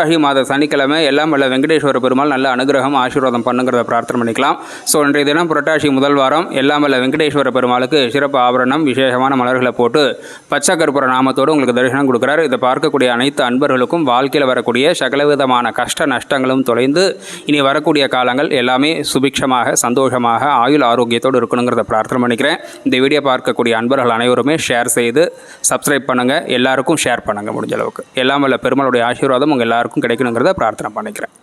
ஆகி மாத சனிக்கிழமை எல்லாம் வல்ல வெங்கடேஸ்வர பெருமாள் நல்ல அனுகிரகம் ஆசீர்வாதம் பண்ணுங்கிறத பிரார்த்தனை பண்ணிக்கலாம். ஸோ இன்றைய தினம் புரட்டாசி முதல் வாரம் எல்லாம் வல்ல வெங்கடேஸ்வர பெருமாளுக்கு சிறப்பு ஆபரணம் விசேஷமான மலர்களை போட்டு பச்சை கற்பூர நாமத்தோடு உங்களுக்கு தரிசனம் கொடுக்குறாரு. இதை பார்க்கக்கூடிய அனைத்து அன்பர்களுக்கும் வாழ்க்கையில் வரக்கூடிய சகலவிதமான கஷ்ட நஷ்டங்களும் தொலைந்து இனி வரக்கூடிய காலங்கள் எல்லாமே சுபிக்ஷமாக சந்தோஷமாக ஆயுள் ஆரோக்கியத்தோடு இருக்கணுங்கிறத பிரார்த்தனை பண்ணிக்கிறேன். இந்த வீடியோ பார்க்கக்கூடிய அன்பர்கள் அனைவருமே ஷேர் செய்து சப்ஸ்கிரைப் பண்ணுங்கள் எல்லாருக்கும் ஷேர் பண்ணுங்கள் முடிஞ்ச அளவுக்கு. எல்லாம் வல்ல பெருமாளுடைய ஆசீர்வாதம் உங்கள் எல்லாருக்கும் கிடைக்கணுங்கிறத பிரார்த்தனை பண்ணிக்கிறேன்.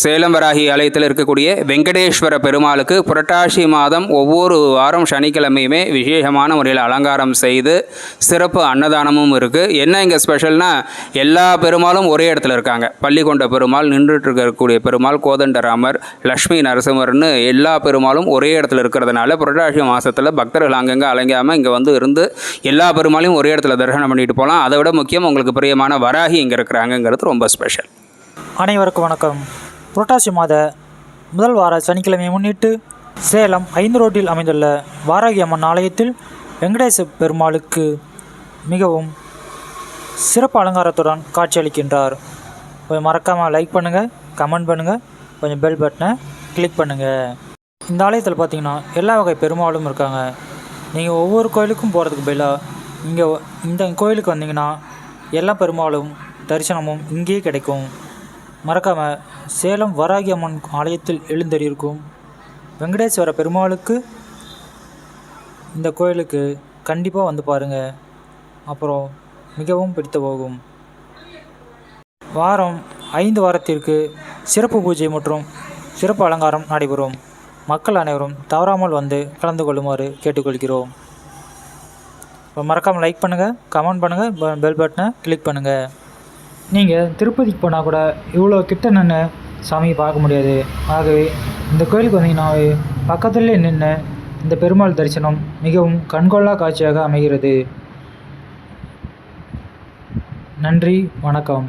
சேலம் வராகி ஆலயத்தில் இருக்கக்கூடிய வெங்கடேஸ்வர பெருமாளுக்கு புரட்டாசி மாதம் ஒவ்வொரு வாரம் சனிக்கிழமையுமே விசேஷமான முறையில் அலங்காரம் செய்து சிறப்பு அன்னதானமும் இருக்குது என்ன இங்கே ஸ்பெஷல்னா எல்லா பெருமாளும் ஒரே இடத்துல இருக்காங்க. பள்ளிக்கொண்ட பெருமாள் நின்றுட்டு இருக்கக்கூடிய பெருமாள் கோதண்டராமர் லக்ஷ்மி நரசிம்மர்னு எல்லா பெருமாளும் ஒரே இடத்துல இருக்கிறதுனால புரட்டாசி மாதத்தில் பக்தர்கள் அங்கங்கே அலங்காமல் இங்கே வந்து இருந்து எல்லா பெருமாளையும் ஒரே இடத்துல தரிசனம் பண்ணிட்டு போகலாம் அதை விட முக்கியம் உங்களுக்கு பிரியமான வராகி இங்கே இருக்கிறாங்கங்கிறது ரொம்ப ஸ்பெஷல் அனைவருக்கும் வணக்கம். புரட்டாசி மாத முதல் வார சனிக்கிழமையை முன்னிட்டு சேலம் ஐந்து ரோட்டில் அமைந்துள்ள வாராகி அம்மன் ஆலயத்தில் வெங்கடேச பெருமாளுக்கு மிகவும் சிறப்பு அலங்காரத்துடன் காட்சியளிக்கின்றார். கொஞ்சம் மறக்காமல் லைக் பண்ணுங்கள் கமெண்ட் பண்ணுங்கள் கொஞ்சம் பெல் பட்டனை கிளிக் பண்ணுங்கள் இந்த ஆலயத்தில் பார்த்தீங்கன்னா எல்லா வகை பெருமாளும் இருக்காங்க. நீங்கள் ஒவ்வொரு கோயிலுக்கும் போகிறதுக்கு பதிலாக இங்கே இந்த கோயிலுக்கு வந்தீங்கன்னா எல்லா பெருமாளும் தரிசனமும் இங்கேயே கிடைக்கும். மறக்காமல் சேலம் வராகி அம்மன் ஆலயத்தில் எழுந்தறியிருக்கும் வெங்கடேஸ்வர பெருமாளுக்கு இந்த கோயிலுக்கு கண்டிப்பாக வந்து பாருங்கள் அப்புறம் மிகவும் பிடித்து போகும். வாரம் ஐந்து வாரத்திற்கு சிறப்பு பூஜை மற்றும் சிறப்பு அலங்காரம் நடைபெறும். மக்கள் அனைவரும் தவறாமல் வந்து கலந்து கொள்ளுமாறு கேட்டுக்கொள்கிறோம். இப்போ மறக்காமல் லைக் பண்ணுங்கள் கமெண்ட் பண்ணுங்கள் பெல் பட்டனை கிளிக் பண்ணுங்கள் நீங்கள் திருப்பதிக்கு போனால் கூட இவ்வளோ கிட்ட நின்று சாமியை பார்க்க முடியாது. ஆகவே இந்த கோயிலுக்கு வந்தீங்கன்னாவே பக்கத்துலேயே நின்று இந்த பெருமாள் தரிசனம் மிகவும் கண்கொள்ளா காட்சியாக அமைகிறது. நன்றி வணக்கம்.